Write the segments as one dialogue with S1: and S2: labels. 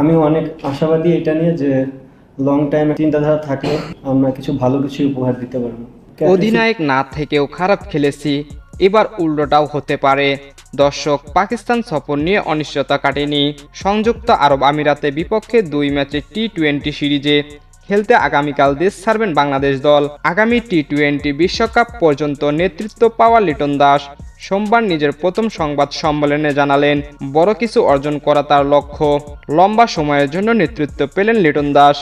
S1: আমি অনেক আশাবাদী এটা নিয়ে যে লং টাইম চিন্তাধারা থাকলে আমরা কিছু ভালো কিছু উপহার দিতে পারব।
S2: অধিনায়ক না থেকেও খারাপ খেলেছি, এবার উল্টোটাও হতে পারে। দর্শক, পাকিস্তান সফর নিয়ে অনিশ্চয়তা কাটেনি। সংযুক্ত আরব আমিরাতে বিপক্ষে দুই ম্যাচে টি টোয়েন্টি সিরিজে খেলতে আগামীকাল দেশ ছাড়বেন বাংলাদেশ দল। আগামী টি টোয়েন্টি বিশ্বকাপ পর্যন্ত নেতৃত্ব পাওয়া লিটন দাস। সোমবার নিজের প্রথম সংবাদ সম্মেলনে জানালেন, বড় কিছু অর্জন করা তার লক্ষ্য। লম্বা সময়ের জন্য নেতৃত্ব পেলেন লিটন দাস।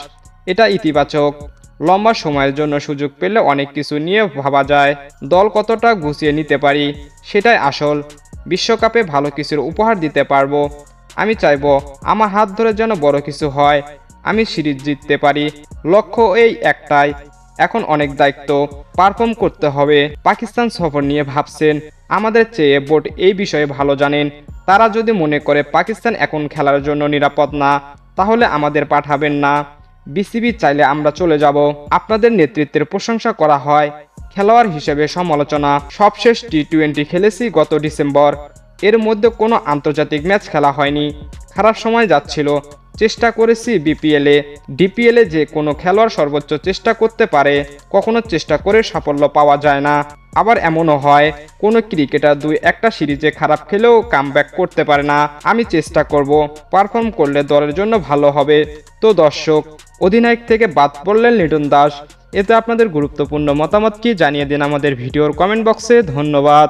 S2: এটা ইতিবাচক। লম্বা সময়ের জন্য সুযোগ পেলে অনেক কিছু নিয়ে ভাবা যায়। দল কতটা গুছিয়ে নিতে পারি, সেটাই আসল। বিশ্বকাপে ভালো কিছুর উপহার দিতে পারব। আমি চাইব আমার হাত ধরে যেন বড় কিছু হয়। আমি সিরিজ জিততে পারি। লক্ষ্য এই একটাই। এখন অনেক দায়িত্ব পারফর্ম করতে হবে। পাকিস্তান সফর নিয়ে ভাবছেন, আমাদের চেয়ে বোর্ড এই বিষয়ে ভালো জানেন। তারা যদি মনে করে পাকিস্তান এখন খেলার জন্য নিরাপদ না, তাহলে আমাদের পাঠাবেন না। বিসিবি চাইলে আমরা চলে যাব। আপনাদের নেতৃত্বের প্রশংসা করা হয়। খেলোয়াড় হিসেবে সমালোচনা। সবশেষ টি টোয়েন্টি খেলেছি গত ডিসেম্বর। এর মধ্যে কোনো আন্তর্জাতিক ম্যাচ খেলা হয়নি। খারাপ সময় যাচ্ছিল। চেষ্টা করেছি বিপিএলে। ডিপিএলে যে কোনো খেলোয়াড় সর্বোচ্চ চেষ্টা করতে পারে, কখনো চেষ্টা করে সাফল্য পাওয়া যায় না। আবার এমনও হয়, কোনো ক্রিকেটার দুই একটা সিরিজে খারাপ খেলেও কাম করতে পারে না। আমি চেষ্টা করব, পারফর্ম করলে দলের জন্য ভালো হবে। তো দর্শক, অধিনায়ক থেকে বাদ পড়লেন লিটন দাস। এতে আপনাদের গুরুত্বপূর্ণ মতামত কি জানিয়ে দিন আমাদের ভিডিওর কমেন্ট বক্সে। ধন্যবাদ।